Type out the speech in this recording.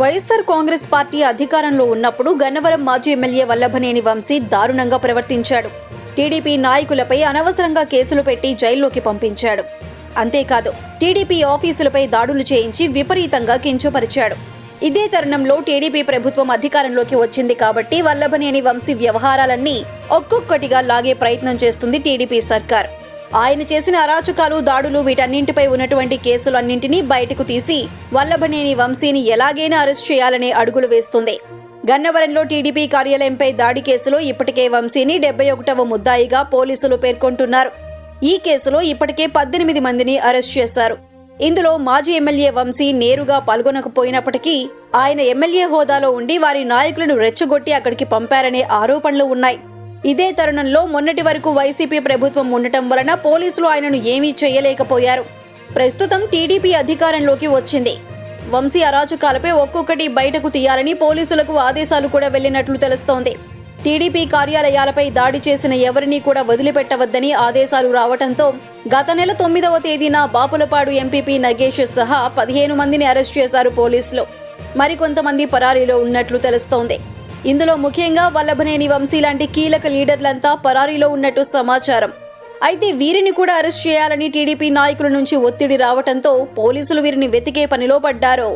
YSR Congress party అధికారంలో ఉన్నప్పుడు గన్నవరం మాజీ ఎమ్మెల్యే వల్లభనేని వంశీ దారుణంగా ప్రవర్తించాడు. టీడీపీ నాయకులపై అనవసరంగా కేసులు పెట్టి జైల్లోకి పంపించాడు. అంతేకాదు టీడీపీ ఆఫీసులపై దాడులు చేయించి విపరీతంగా కించపరిచాడు. ఇదే తరుణంలో టీడీపీ ప్రభుత్వం అధికారంలోకి వచ్చింది కాబట్టి వల్లభనేని వంశీ వ్యవహారాలన్నీ ఒక్కొక్కటిగా లాగే ప్రయత్నం చేస్తుంది టీడీపీ సర్కార్. ఆయన చేసిన అరాచకాలు దాడులు వీటన్నింటిపై ఉన్నటువంటి కేసులన్నింటినీ బయటకు తీసి వల్లభనేని వంశీని ఎలాగైనా అరెస్ట్ చేయాలనే అడుగులు వేస్తుంది. గన్నవరంలో టీడీపీ కార్యాలయంపై దాడి కేసులో ఇప్పటికే వంశీని డెబ్బై ఒకటవ ముద్దాయిగా పోలీసులు పేర్కొంటున్నారు. ఈ కేసులో ఇప్పటికే పద్దెనిమిది మందిని అరెస్ట్ చేశారు. ఇందులో మాజీ ఎమ్మెల్యే వంశీ నేరుగా పాల్గొనకపోయినప్పటికీ ఆయన ఎమ్మెల్యే హోదాలో ఉండి వారి నాయకులను రెచ్చగొట్టి అక్కడికి పంపారనే ఆరోపణలు ఉన్నాయి. ఇదే తరుణంలో మొన్నటి వరకు వైసీపీ ప్రభుత్వం ఉండటం వలన పోలీసులు ఆయనను ఏమీ చేయలేకపోయారు. ప్రస్తుతం టీడీపీ అధికారంలోకి వచ్చింది. వంశీ అరాచకాలపై ఒక్కొక్కటి బయటకు తీయాలని పోలీసులకు ఆదేశాలు కూడా వెళ్ళినట్లు తెలుస్తోంది. టీడీపీ కార్యాలయాలపై దాడి చేసిన ఎవరినీ కూడా వదిలిపెట్టవద్దని ఆదేశాలు రావడంతో గత నెల తొమ్మిదవ తేదీన బాపులపాడు ఎంపీపీ నగేష్ సహా పదిహేను మందిని అరెస్ట్ చేశారు పోలీసులు. మరికొంతమంది పరారీలో ఉన్నట్లు తెలుస్తోంది. ఇందులో ముఖ్యంగా వల్లభనేని వంశీ లాంటి కీలక లీడర్లంతా పరారీలో ఉన్నట్టు సమాచారం. అయితే వీరిని కూడా అరెస్ట్ చేయాలని టీడీపీ నాయకుల నుంచి ఒత్తిడి రావడంతో పోలీసులు వీరిని వెతికే పనిలో పడ్డారు.